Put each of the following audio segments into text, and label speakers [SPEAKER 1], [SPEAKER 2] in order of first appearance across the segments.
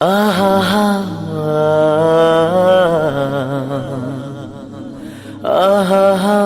[SPEAKER 1] আহা আহা আহা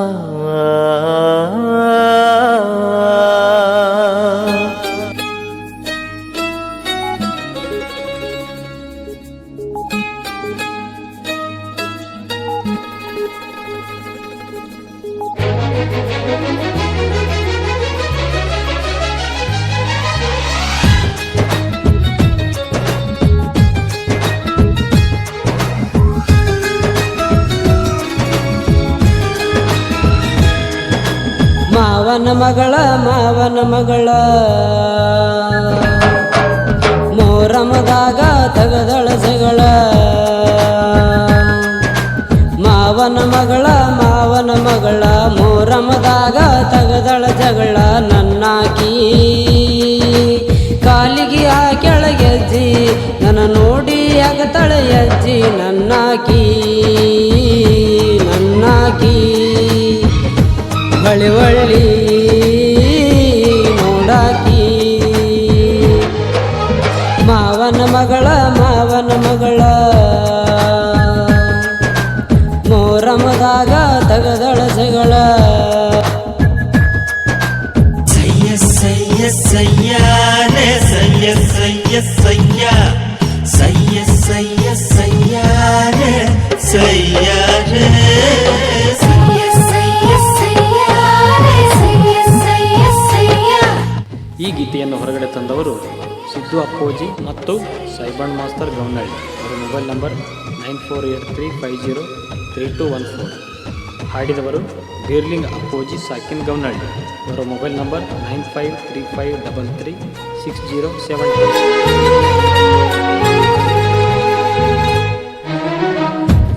[SPEAKER 2] ಮಾವನ ಮಗಳ ಮಾವನ ಮಗಳ. ಮೋರಮದಾಗ ತಗದಳ ಜಗಳ. ಮಾವನ ಮಗಳ ಮಾವನ ಮಗಳ. ಮೋರಮದಾಗ ತಗದಳ ಜಗಳ. ನನ್ನಾಕಿ ಕಾಲಿಗೆ ಆ ಕೆಳಗೆಜ್ಜಿ ನನ್ನ ನೋಡಿ ಆಗತಳ ಎಜ್ಜಿ ನನ್ನಾಕಿ ನನ್ನಾಕಿ. ಹೊಳಿ ಹೊಳ್ಳಿ ಮಾವನ ಮಗಳ. ಮೋರಮದಾಗ ತಗದಳ ಜಗಳ.
[SPEAKER 3] ಸಯ್ಯ ಸಯ್ಯ ಸಯ್ಯಾನೆ ಸಯ್ಯ ಸಯ್ಯ ಸಯ್ಯ. ಸಯ್ಯ ಸಯ್ಯ ಸಯ್ಯಾನೆ ಸಯ್ಯಾನೆ.
[SPEAKER 4] ಸಯ್ಯ ಸಯ್ಯ ಸಯ್ಯಾರೆ ಸಯ್ಯ ಸಯ್ಯ ಸಯ್ಯ
[SPEAKER 5] ಈ ಗೀತೆಯನ್ನು ಹೊರಗಡೆ ತಂದವರು ಸಿದ್ದು ಅಪ್ಪೋಜಿ ಮತ್ತು ಸೈಬನ್ ಮಾಸ್ತರ್ ಗೌನಳ್ಳಿ. ಅವರ mobile number nine four eight three five zero three two one four. ಹಾಡಿದವರು Beerling Appoji ಸಾಕಿನ್ ಗೌನಳ್ಳಿ. ಅವರ mobile number nine five three five double three six zero seven two.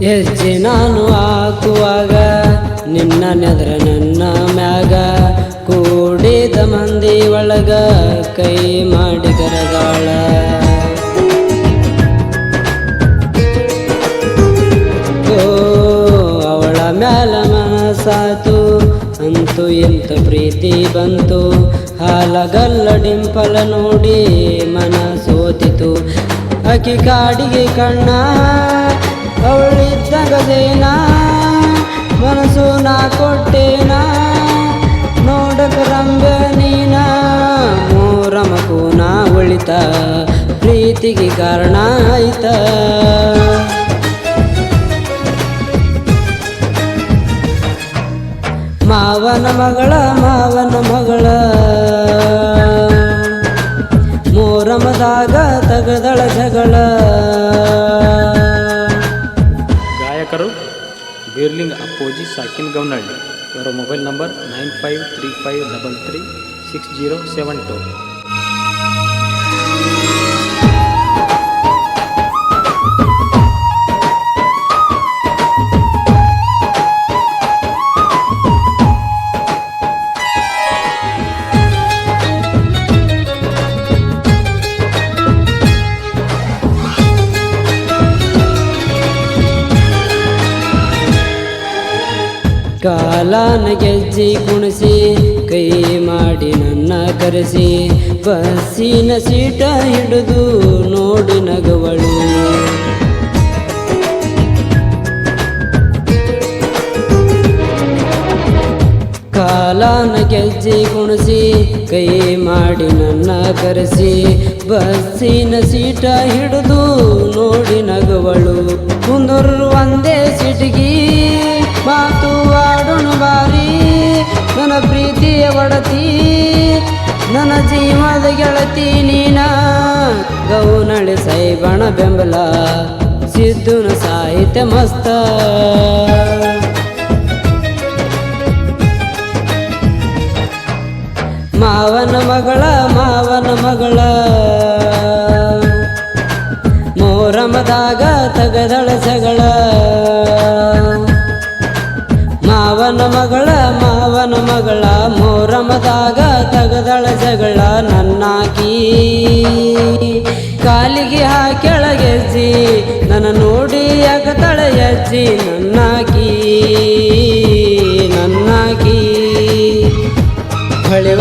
[SPEAKER 2] ಹೆಜ್ಜೆ ನಾನು ಹಾಕುವಾಗ, ನಿನ್ನ ನೆದ್ರ ನನ್ನ ಮ್ಯಾಗ ಕೂಡಿದ ಮಂದಿ ಒಳಗ ಕೈ ಮಾಡಿ ಕರಗಾಳ. ಓ, ಅವಳ ಮ್ಯಾಲ ಮನಸಾತು, ಅಂತೂ ಎಂತ ಪ್ರೀತಿ ಬಂತು. ಹಾಲಗಲ್ಲ ಡಿಂಪಲ ನೋಡಿ ಮನ ಸೋತಿತು. ಅಕಿ ಕಾಡಿಗೆ ಕಣ್ಣ ಅವಳಿದ್ದಾಗದೇನಾ ಮನಸ್ಸು ನಾ ಕೊಟ್ಟೇನ. ನೋಡಕ ರಂಗ ನೀನ ಮೂರಮಕು ನಾ ಉಳಿತ, ಪ್ರೀತಿಗೆ ಕಾರಣ ಆಯ್ತ. ಮಾವನ ಮಗಳ ಮಾವನ ಮಗಳ. ಮೋರಮದಾಗ ತಗದಳ ಜಗಳ.
[SPEAKER 5] ಗಾಯಕರು, ಬೀರ್ಲಿಂಗ್ ಅಪ್ಪೋಜಿ, ಸಾಕಿನ್ ಗೌನಳ್ಳಿ ಇವರ mobile number nine five three five double three six zero seven two
[SPEAKER 2] ಕಾಲಾನ ಗೆಜ್ಜಿ ಕುಣಿಸಿ, ಕೈ ಮಾಡಿ ನನ್ನ ಕರೆಸಿ. ಬಸ್ಸಿನ ಸೀಟ ಹಿಡಿದು ನೋಡಿ ನಗವಳು. ಕಾಲಾನ ಗೆಜ್ಜಿ ಕುಣಿಸಿ, ಕೈ ಮಾಡಿ ನನ್ನ ಕರೆಸಿ. ಬಸ್ಸಿನ ಸೀಟ ಹಿಡಿದು ನೋಡಿ ನಗವಳು. ಕುಂದರು ಒಂದೇ ಸಿಟಿಗಿ. ಒಡತಿ, ನನ್ನ ಜೀವದ ಗೆಳತಿ ನೀನ. ಗೌನಳಿ ಸೈಬಣ ಬೆಂಬಲ, ಸಿದ್ದುನ ಸಾಹಿತ್ಯ ಮಸ್ತ. ಮಾವನ ಮಗಳ ಮಾವನ ಮಗಳ. ಮೋರಮದಾಗ ತಗದಳ ಮಗಳ ಮಾವನ ಮಗಳ ಮೋರಮದಾಗ ತಗದಳ ಜಗಳ ನನ್ನಾಕಿ. ಕಾಲಿಗೆ ಹಾಕೆಳಗೆಜ್ಜಿ ನನ್ನ ನೋಡಿ ಅಗತಳ ಎಜ್ಜಿ ನನ್ನಾಕಿ ನನ್ನಾಕಿ. ಹೊಳೆ